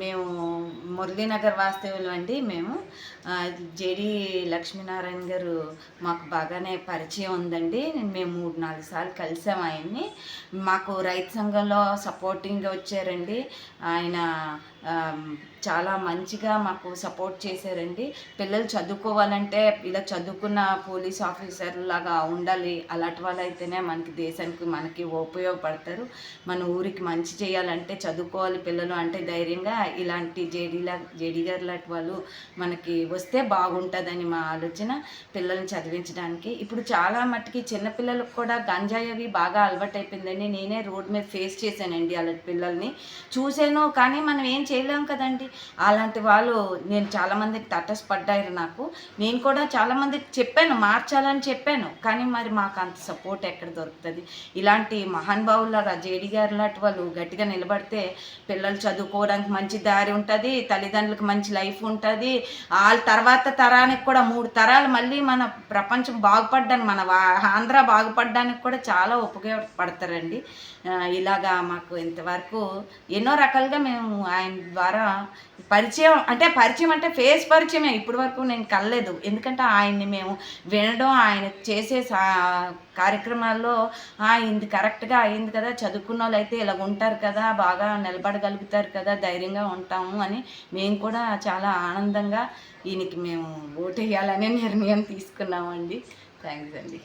మేము మురళీనగర్ వాస్తవ్యులు అండి మేము. జేడి లక్ష్మీనారాయణ గారు మాకు బాగానే పరిచయం ఉందండి. మేము మూడు నాలుగు సార్లు కలిసాం ఆయన్ని. మాకు రైతు సంఘంలో సపోర్టింగ్గా వచ్చారండి. ఆయన చాలా మంచిగా మాకు సపోర్ట్ చేశారండి. పిల్లలు చదువుకోవాలంటే ఇలా చదువుకున్న పోలీస్ ఆఫీసర్ లాగా ఉండాలి. అలాంటి వాళ్ళు అయితేనే మనకి దేశానికి మనకి ఉపయోగపడతారు. మన ఊరికి మంచి చేయాలంటే చదువుకోవాలి పిల్లలు అంటే ధైర్యంగా ఇలాంటి జేడీలా జేడీ గారు లాంటి వాళ్ళు మనకి వస్తే బాగుంటుందని మా ఆలోచన పిల్లల్ని చదివించడానికి. ఇప్పుడు చాలా మట్టుకి చిన్నపిల్లలకు కూడా గంజాయి అవి బాగా అలవాటైపోయిందండి నేనే రోడ్ మీద ఫేస్ చేశానండి అలాంటి పిల్లల్ని. చూశాను కానీ మనం ఏం చేయలేం కదండి. అలాంటి వాళ్ళు నేను చాలామందికి తటస్పడ్డారు నాకు. నేను కూడా చాలామందికి చెప్పాను మార్చాలని చెప్పాను. కానీ మరి మాకు అంత సపోర్ట్ ఎక్కడ దొరుకుతుంది? ఇలాంటి మహానుభావుల జేడి గారు లాంటి వాళ్ళు గట్టిగా నిలబడితే పిల్లలు చదువుకోవడానికి మంచి దారి ఉంటుంది తల్లిదండ్రులకు మంచి లైఫ్ ఉంటుంది. వాళ్ళ తర్వాత తరానికి కూడా మూడు తరాలు మళ్ళీ మన ప్రపంచం బాగుపడడానికి మన వా- ఆంధ్ర బాగుపడడానికి కూడా చాలా ఉపయోగపడతారండి. ఇలాగా మాకు ఇంతవరకు ఎన్నో రకాలుగా మేము ఆయన ద్వారా పరిచయం అంటే పరిచయం అంటే ఫేస్ పరిచయమే ఇప్పటి వరకు నేను కలలేదు. ఎందుకంటే ఆయన్ని మేము వినడం ఆయన చేసే సా కార్యక్రమాల్లో ఇది కరెక్ట్గా అయింది కదా చదువుకున్న వాళ్ళు అయితే ఇలా ఉంటారు కదా బాగా నిలబడగలుగుతారు కదా ధైర్యంగా ఉంటాము అని మేము కూడా చాలా ఆనందంగా ఈయనకి మేము ఓటు వేయాలనే నిర్ణయం తీసుకున్నామండి. థ్యాంక్స్ అండి.